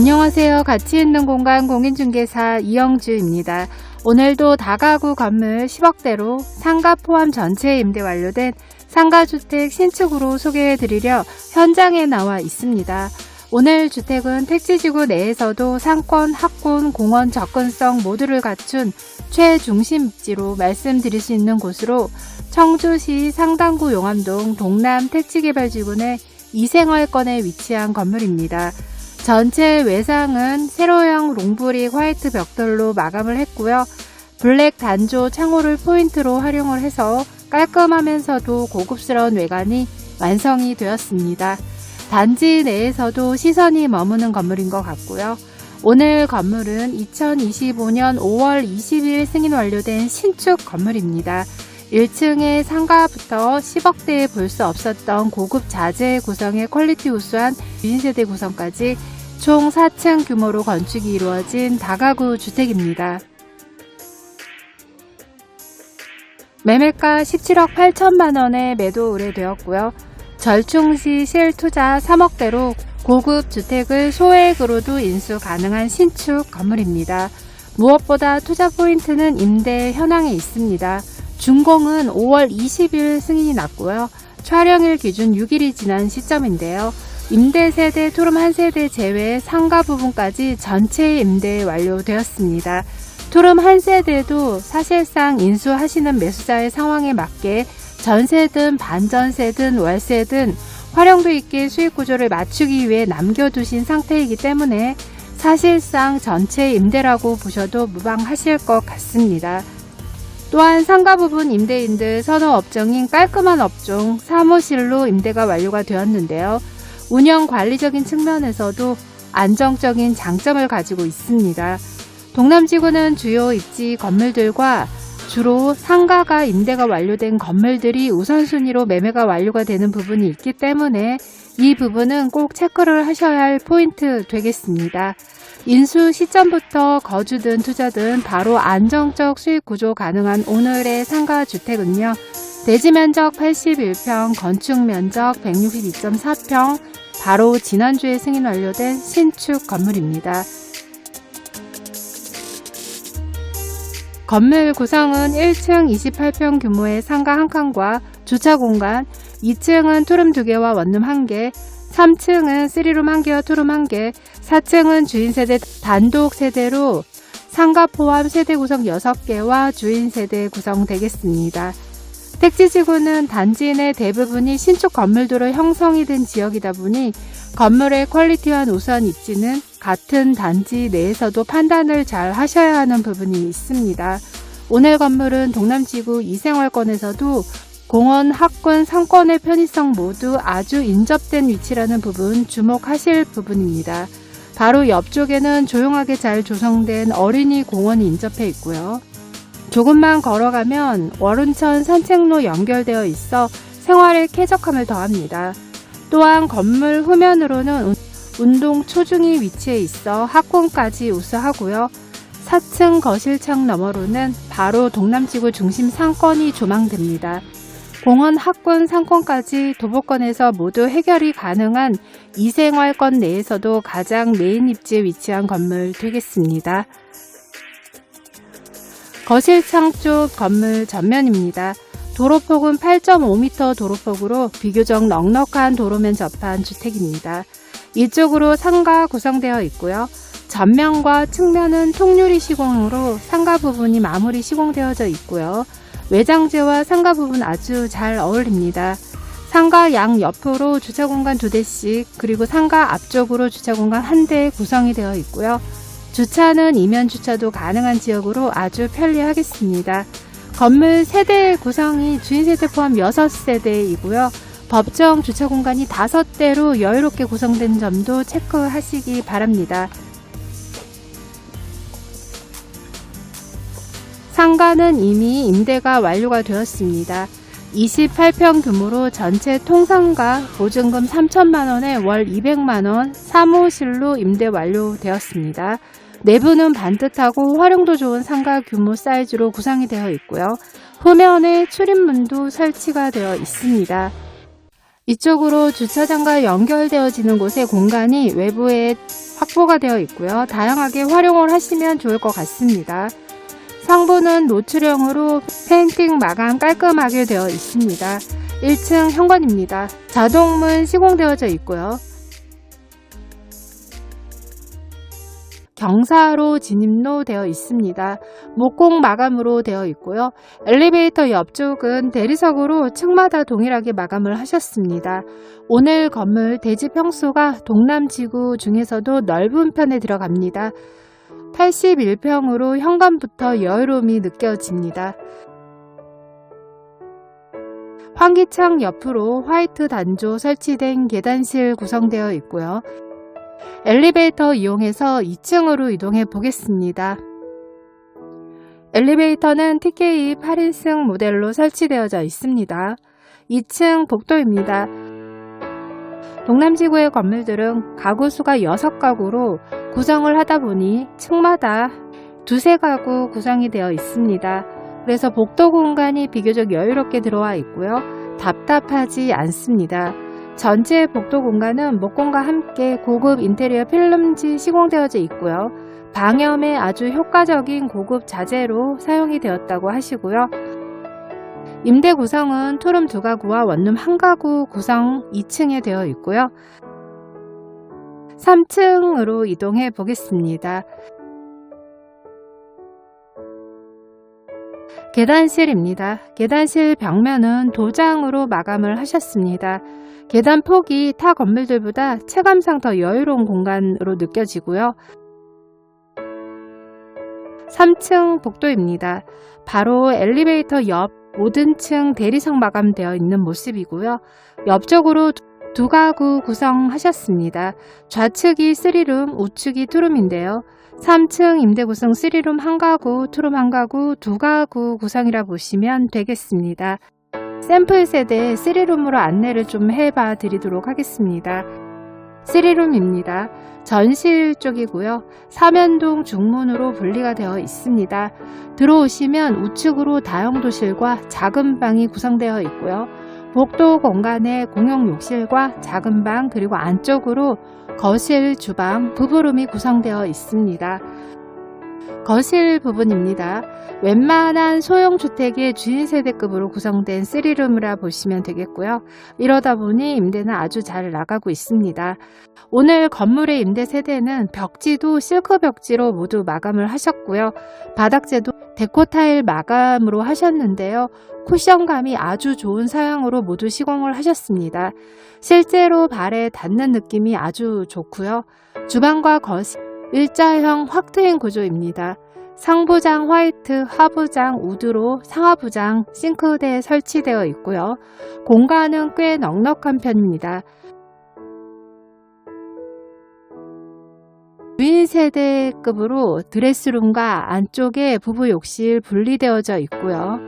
안녕하세요. 가치 있는 공간 공인중개사 이영주입니다. 오늘도 다가구 건물 10억대로 상가 포함 전체 임대 완료된 상가주택 신축으로 소개해 드리려 현장에 나와 있습니다. 오늘 주택은 택지지구 내에서도 상권, 학군, 공원 접근성 모두를 갖춘 최중심 입지로 말씀드릴 수 있는 곳으로 청주시 상당구 용암동 동남 택지개발지구 내 이생활권에 위치한 건물입니다. 전체 외상은 세로형 롱브릭 화이트 벽돌로 마감을 했고요. 블랙 단조 창호를 포인트로 활용을 해서 깔끔하면서도 고급스러운 외관이 완성이 되었습니다. 단지 내에서도 시선이 머무는 건물인 것 같고요. 오늘 건물은 2025년 5월 20일 승인 완료된 신축 건물입니다. 1층의 상가부터 10억대에 볼 수 없었던 고급 자재 구성의 퀄리티 우수한 유인세대 구성까지 총 4층 규모로 건축이 이루어진 다가구 주택입니다. 매매가 17억 8천만 원에 매도 의뢰되었고요. 절충 시 실투자 3억대로 고급 주택을 소액으로도 인수 가능한 신축 건물입니다. 무엇보다 투자 포인트는 임대 현황에 있습니다. 준공은 5월 20일 승인이 났고요. 촬영일 기준 6일이 지난 시점인데요. 임대 세대 토름 한 세대 제외 상가 부분까지 전체 임대 완료되었습니다. 토름 한 세대도 사실상 인수하시는 매수자의 상황에 맞게 전세든 반전세든 월세든 활용도 있게 수익 구조를 맞추기 위해 남겨두신 상태이기 때문에 사실상 전체 임대라고 보셔도 무방하실 것 같습니다. 또한 상가 부분 임대인들 선호 업종인 깔끔한 업종 사무실로 임대가 완료가 되었는데요. 운영 관리적인 측면에서도 안정적인 장점을 가지고 있습니다. 동남지구는 주요 입지 건물들과 주로 상가가 임대가 완료된 건물들이 우선순위로 매매가 완료가 되는 부분이 있기 때문에 이 부분은 꼭 체크를 하셔야 할 포인트 되겠습니다. 인수 시점부터 거주든 투자든 바로 안정적 수익 구조 가능한 오늘의 상가 주택은요. 대지 면적 81평, 건축 면적 162.4평, 바로 지난주에 승인 완료된 신축 건물입니다. 건물 구성은 1층 28평 규모의 상가 한 칸과 주차 공간, 2층은 투룸 2개와 원룸 1개, 3층은 3룸 1개와 투룸 1개, 4층은 주인 세대 단독 세대로 상가 포함 세대 구성 6개와 주인 세대 구성되겠습니다. 택지지구는 단지 내 대부분이 신축 건물도로 형성이 된 지역이다 보니 건물의 퀄리티와 우선 입지는 같은 단지 내에서도 판단을 잘 하셔야 하는 부분이 있습니다. 오늘 건물은 동남지구 이생활권에서도 공원, 학군, 상권의 편의성 모두 아주 인접된 위치라는 부분 주목하실 부분입니다. 바로 옆쪽에는 조용하게 잘 조성된 어린이 공원이 인접해 있고요. 조금만 걸어가면 월운천 산책로 연결되어 있어 생활의 쾌적함을 더합니다. 또한 건물 후면으로는 운동 초중이 위치해 있어 학군까지 우수하고요. 4층 거실 창 너머로는 바로 동남지구 중심 상권이 조망됩니다. 공원 학군 상권까지 도보권에서 모두 해결이 가능한 이생활권 내에서도 가장 메인 입지에 위치한 건물 되겠습니다. 거실창 쪽 건물 전면입니다. 도로폭은 8.5m 도로폭으로 비교적 넉넉한 도로면 접한 주택입니다. 이쪽으로 상가 구성되어 있고요. 전면과 측면은 통유리 시공으로 상가 부분이 마무리 시공되어져 있고요. 외장재와 상가 부분 아주 잘 어울립니다. 상가 양 옆으로 주차 공간 두 대씩 그리고 상가 앞쪽으로 주차 공간 한 대 구성이 되어 있고요. 주차는 이면 주차도 가능한 지역으로 아주 편리하겠습니다. 건물 세대 구성이 주인 세대 포함 6세대이고요. 법정 주차 공간이 5대로 여유롭게 구성된 점도 체크하시기 바랍니다. 상가는 이미 임대가 완료가 되었습니다. 28평 규모로 전체 통상가 보증금 3천만원에 월 200만원 사무실로 임대 완료되었습니다. 내부는 반듯하고 활용도 좋은 상가 규모 사이즈로 구성이 되어 있고요. 후면에 출입문도 설치가 되어 있습니다. 이쪽으로 주차장과 연결되어지는 곳의 공간이 외부에 확보가 되어 있고요. 다양하게 활용을 하시면 좋을 것 같습니다. 상부는 노출형으로 페인팅 마감 깔끔하게 되어 있습니다. 1층 현관입니다. 자동문 시공되어져 있고요. 경사로 진입로 되어 있습니다. 목공 마감으로 되어 있고요. 엘리베이터 옆쪽은 대리석으로 층마다 동일하게 마감을 하셨습니다. 오늘 건물 대지 평수가 동남지구 중에서도 넓은 편에 들어갑니다. 81평으로 현관부터 여유로움이 느껴집니다. 환기창 옆으로 화이트 단조 설치된 계단실 구성되어 있고요. 엘리베이터 이용해서 2층으로 이동해 보겠습니다. 엘리베이터는 TK 8인승 모델로 설치되어져 있습니다. 2층 복도입니다. 동남지구의 건물들은 가구 수가 6가구로 구성을 하다 보니 층마다 두세 가구 구성이 되어 있습니다. 그래서 복도 공간이 비교적 여유롭게 들어와 있고요. 답답하지 않습니다. 전체 복도 공간은 목공과 함께 고급 인테리어 필름지 시공되어져 있고요. 방염에 아주 효과적인 고급 자재로 사용이 되었다고 하시고요. 임대 구성은 투룸 두 가구와 원룸 한 가구 구성 2층에 되어 있고요. 3층으로 이동해 보겠습니다. 계단실입니다. 계단실 벽면은 도장으로 마감을 하셨습니다. 계단 폭이 타 건물들보다 체감상 더 여유로운 공간으로 느껴지고요. 3층 복도입니다. 바로 엘리베이터 옆 모든 층 대리석 마감되어 있는 모습이고요. 옆쪽으로 두 가구 구성하셨습니다. 좌측이 3룸, 우측이 투룸인데요. 3층 임대 구성 3룸 한 가구, 투룸 한 가구, 두 가구 구성이라 보시면 되겠습니다. 샘플 세대 3룸으로 안내를 좀 해봐 드리도록 하겠습니다. 3룸입니다. 전실 쪽이고요. 사면동 중문으로 분리가 되어 있습니다. 들어오시면 우측으로 다용도실과 작은 방이 구성되어 있고요. 복도 공간에 공용 욕실과 작은 방 그리고 안쪽으로 거실, 주방, 부부룸이 구성되어 있습니다. 거실 부분입니다. 웬만한 소형 주택의 주인 세대급으로 구성된 3룸이라 보시면 되겠고요. 이러다 보니 임대는 아주 잘 나가고 있습니다. 오늘 건물의 임대 세대는 벽지도 실크 벽지로 모두 마감을 하셨고요. 바닥재도 데코 타일 마감으로 하셨는데요. 쿠션감이 아주 좋은 사양으로 모두 시공을 하셨습니다. 실제로 발에 닿는 느낌이 아주 좋고요. 주방과 거실 일자형 확트인 구조입니다. 상부장 화이트, 하부장 우드로 상하부장 싱크대에 설치되어 있고요. 공간은 꽤 넉넉한 편입니다. 주인 세대급으로 드레스룸과 안쪽에 부부 욕실 분리되어져 있고요.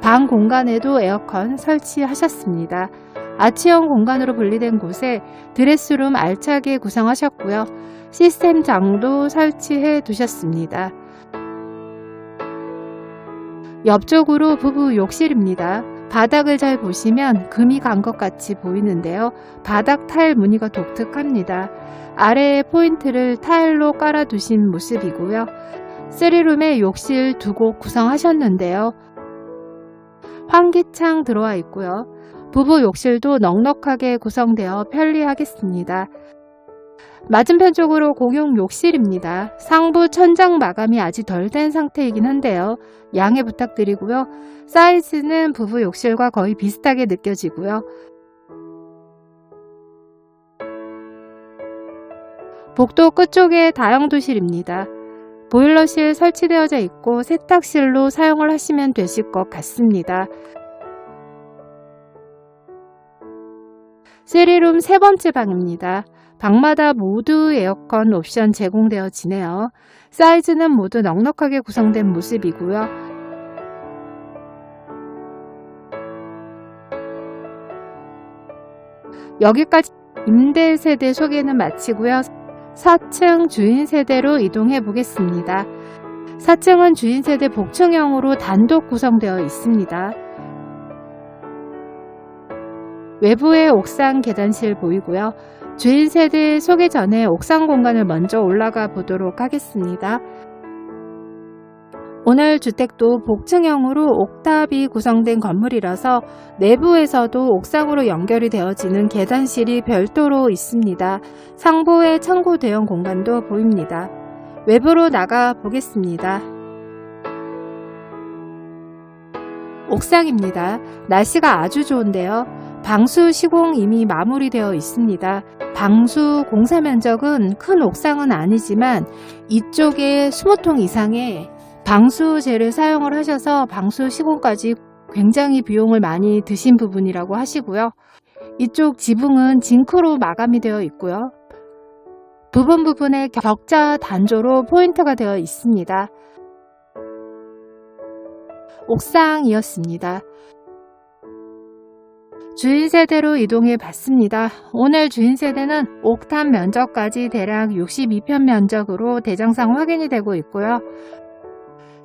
방 공간에도 에어컨 설치하셨습니다. 아치형 공간으로 분리된 곳에 드레스룸 알차게 구성하셨고요. 시스템 장도 설치해 두셨습니다. 옆쪽으로 부부 욕실입니다. 바닥을 잘 보시면 금이 간 것 같이 보이는데요. 바닥 타일 무늬가 독특합니다. 아래에 포인트를 타일로 깔아두신 모습이고요. 3룸에 욕실 두 곳 구성하셨는데요. 환기창 들어와 있고요. 부부 욕실도 넉넉하게 구성되어 편리하겠습니다. 맞은편 쪽으로 공용 욕실입니다. 상부 천장 마감이 아직 덜 된 상태이긴 한데요. 양해 부탁드리고요. 사이즈는 부부 욕실과 거의 비슷하게 느껴지고요. 복도 끝쪽에 다용도실입니다. 보일러실 설치되어져 있고 세탁실로 사용을 하시면 되실 것 같습니다. 3룸 세 번째 방입니다. 방마다 모두 에어컨 옵션 제공되어 지네요. 사이즈는 모두 넉넉하게 구성된 모습이고요. 여기까지 임대 세대 소개는 마치고요. 4층 주인 세대로 이동해 보겠습니다. 4층은 주인 세대 복층형으로 단독 구성되어 있습니다. 외부의 옥상 계단실 보이고요. 주인 세대 소개 전에 옥상 공간을 먼저 올라가 보도록 하겠습니다. 오늘 주택도 복층형으로 옥탑이 구성된 건물이라서 내부에서도 옥상으로 연결이 되어지는 계단실이 별도로 있습니다. 상부에 창고 대형 공간도 보입니다. 외부로 나가 보겠습니다. 옥상입니다. 날씨가 아주 좋은데요. 방수 시공 이미 마무리되어 있습니다. 방수 공사 면적은 큰 옥상은 아니지만 이쪽에 20통 이상의 방수재를 사용을 하셔서 방수 시공까지 굉장히 비용을 많이 드신 부분이라고 하시고요. 이쪽 지붕은 징크로 마감이 되어 있고요. 부분 부분에 격자 단조로 포인트가 되어 있습니다. 옥상이었습니다. 주인 세대로 이동해 봤습니다. 오늘 주인 세대는 옥탑 면적까지 대략 62편 면적으로 대장상 확인이 되고 있고요.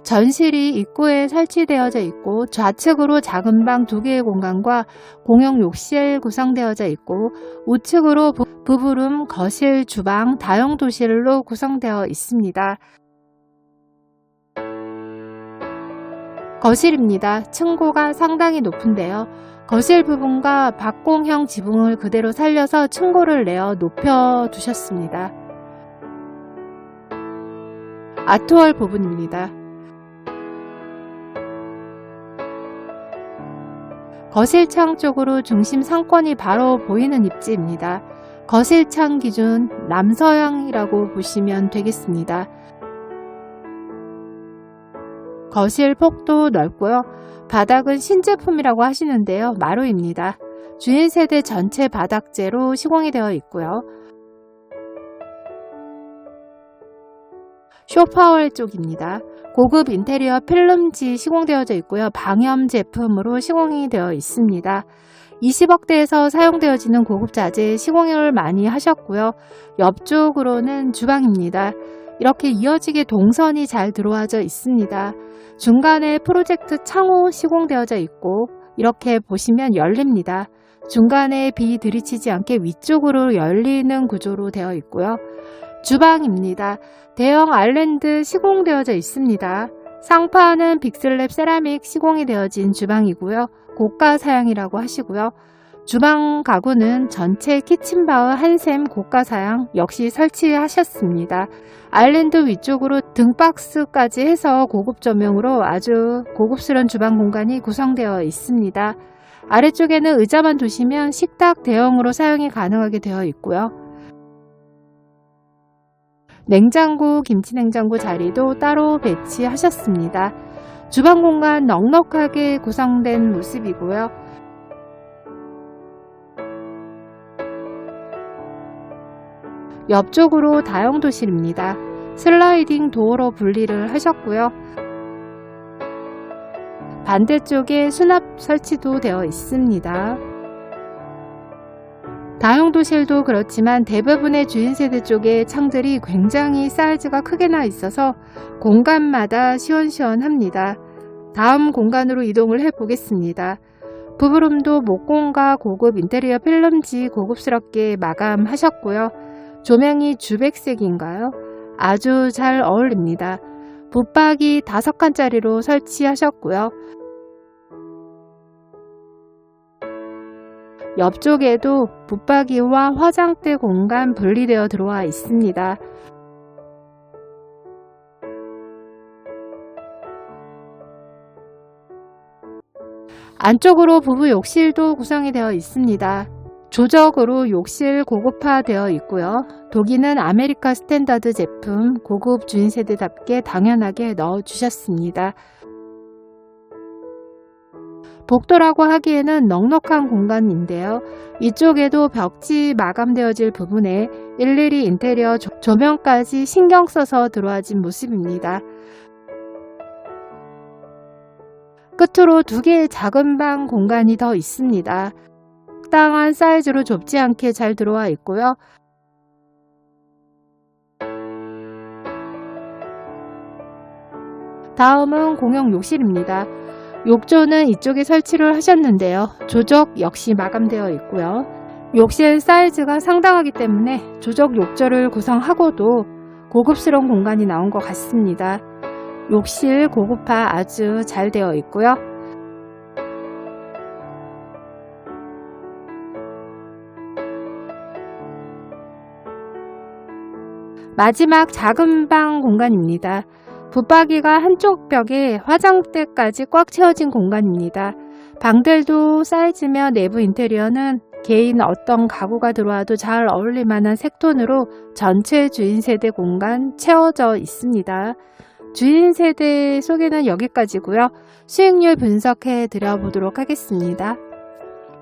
전실이 입구에 설치되어져 있고 좌측으로 작은 방 두 개의 공간과 공용 욕실 구성되어져 있고 우측으로 부- 부부룸, 거실, 주방, 다용 도실로 구성되어 있습니다. 거실입니다. 층고가 상당히 높은데요. 거실 부분과 박공형 지붕을 그대로 살려서 층고를 내어 높여 두셨습니다. 아트월 부분입니다. 거실창 쪽으로 중심 상권이 바로 보이는 입지입니다. 거실창 기준 남서향이라고 보시면 되겠습니다. 거실 폭도 넓고요. 바닥은 신제품이라고 하시는데요. 마루입니다. 주인 세대 전체 바닥재로 시공이 되어 있고요. 쇼파월 쪽입니다. 고급 인테리어 필름지 시공되어져 있고요. 방염 제품으로 시공이 되어 있습니다. 20억대에서 사용되어지는 고급 자재 시공을 많이 하셨고요. 옆쪽으로는 주방입니다. 이렇게 이어지게 동선이 잘 들어와져 있습니다. 중간에 프로젝트 창호 시공되어져 있고 이렇게 보시면 열립니다. 중간에 비 들이치지 않게 위쪽으로 열리는 구조로 되어 있고요. 주방입니다. 대형 아일랜드 시공되어져 있습니다. 상판은 빅슬랩 세라믹 시공이 되어진 주방이고요. 고가 사양이라고 하시고요. 주방 가구는 전체 키친바우 한샘 고가 사양 역시 설치하셨습니다. 아일랜드 위쪽으로 등박스까지 해서 고급 조명으로 아주 고급스러운 주방 공간이 구성되어 있습니다. 아래쪽에는 의자만 두시면 식탁 대형으로 사용이 가능하게 되어 있고요. 냉장고, 김치냉장고 자리도 따로 배치하셨습니다. 주방 공간 넉넉하게 구성된 모습이고요. 옆쪽으로 다용도실입니다. 슬라이딩 도어로 분리를 하셨고요. 반대쪽에 수납 설치도 되어 있습니다. 다용도실도 그렇지만 대부분의 주인 세대 쪽의 창들이 굉장히 사이즈가 크게 나 있어서 공간마다 시원시원합니다. 다음 공간으로 이동을 해 보겠습니다. 부부룸도 목공과 고급 인테리어 필름지 고급스럽게 마감하셨고요. 조명이 주백색인가요? 아주 잘 어울립니다. 붙박이 5칸짜리로 설치하셨고요. 옆쪽에도 붙박이와 화장대 공간 분리되어 들어와 있습니다. 안쪽으로 부부 욕실도 구성이 되어 있습니다. 조적으로 욕실 고급화되어 있고요. 독일은 아메리카 스탠다드 제품 고급 주인 세대답게 당연하게 넣어 주셨습니다. 복도라고 하기에는 넉넉한 공간인데요. 이쪽에도 벽지 마감되어질 부분에 일일이 인테리어 조- 조명까지 신경 써서 들어와진 모습입니다. 끝으로 두 개의 작은 방 공간이 더 있습니다. 적당한 사이즈로 좁지 않게 잘 들어와 있고요. 다음은 공용 욕실입니다. 욕조는 이쪽에 설치를 하셨는데요. 조적 역시 마감되어 있고요. 욕실 사이즈가 상당하기 때문에 조적 욕조를 구성하고도 고급스러운 공간이 나온 것 같습니다. 욕실 고급화 아주 잘 되어 있고요. 마지막 작은 방 공간입니다. 붙박이가 한쪽 벽에 화장대까지 꽉 채워진 공간입니다. 방들도 사이즈며 내부 인테리어는 개인 어떤 가구가 들어와도 잘 어울릴 만한 색톤으로 전체 주인 세대 공간 채워져 있습니다. 주인 세대 소개는 여기까지고요. 수익률 분석해 드려보도록 하겠습니다.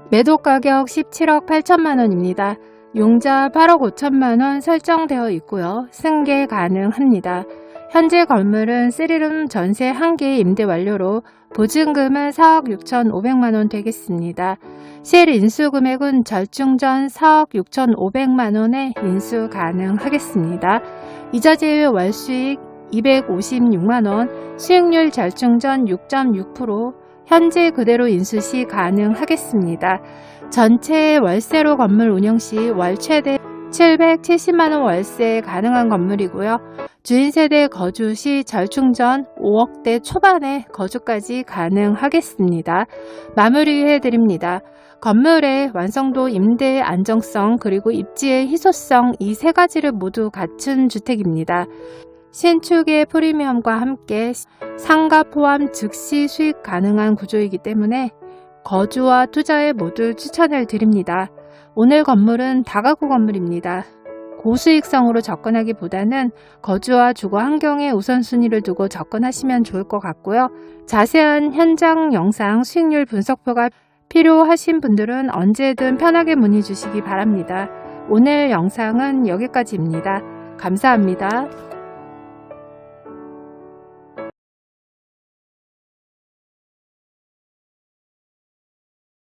매도 가격 17억 8천만 원입니다. 용자 8억 5천만 원 설정되어 있고요. 승계 가능합니다. 현재 건물은 3룸 전세 1개 임대 완료로 보증금은 4억 6천5백만 원 되겠습니다. 실 인수 금액은 절충 전 4억 6천5백만 원에 인수 가능하겠습니다. 이자 제외 월 수익 256만 원, 수익률 절충 전 6.6%, 현재 그대로 인수 시 가능하겠습니다. 전체 월세로 건물 운영 시 월 최대 770만원 월세 가능한 건물이고요. 주인 세대 거주 시 절충전 5억대 초반에 거주까지 가능하겠습니다. 마무리해 드립니다. 건물의 완성도, 임대 안정성, 그리고 입지의 희소성 이 세 가지를 모두 갖춘 주택입니다. 신축의 프리미엄과 함께 상가 포함 즉시 수익 가능한 구조이기 때문에 거주와 투자에 모두 추천을 드립니다. 오늘 건물은 다가구 건물입니다. 고수익성으로 접근하기보다는 거주와 주거 환경에 우선순위를 두고 접근하시면 좋을 것 같고요. 자세한 현장 영상 수익률 분석표가 필요하신 분들은 언제든 편하게 문의 주시기 바랍니다. 오늘 영상은 여기까지입니다. 감사합니다.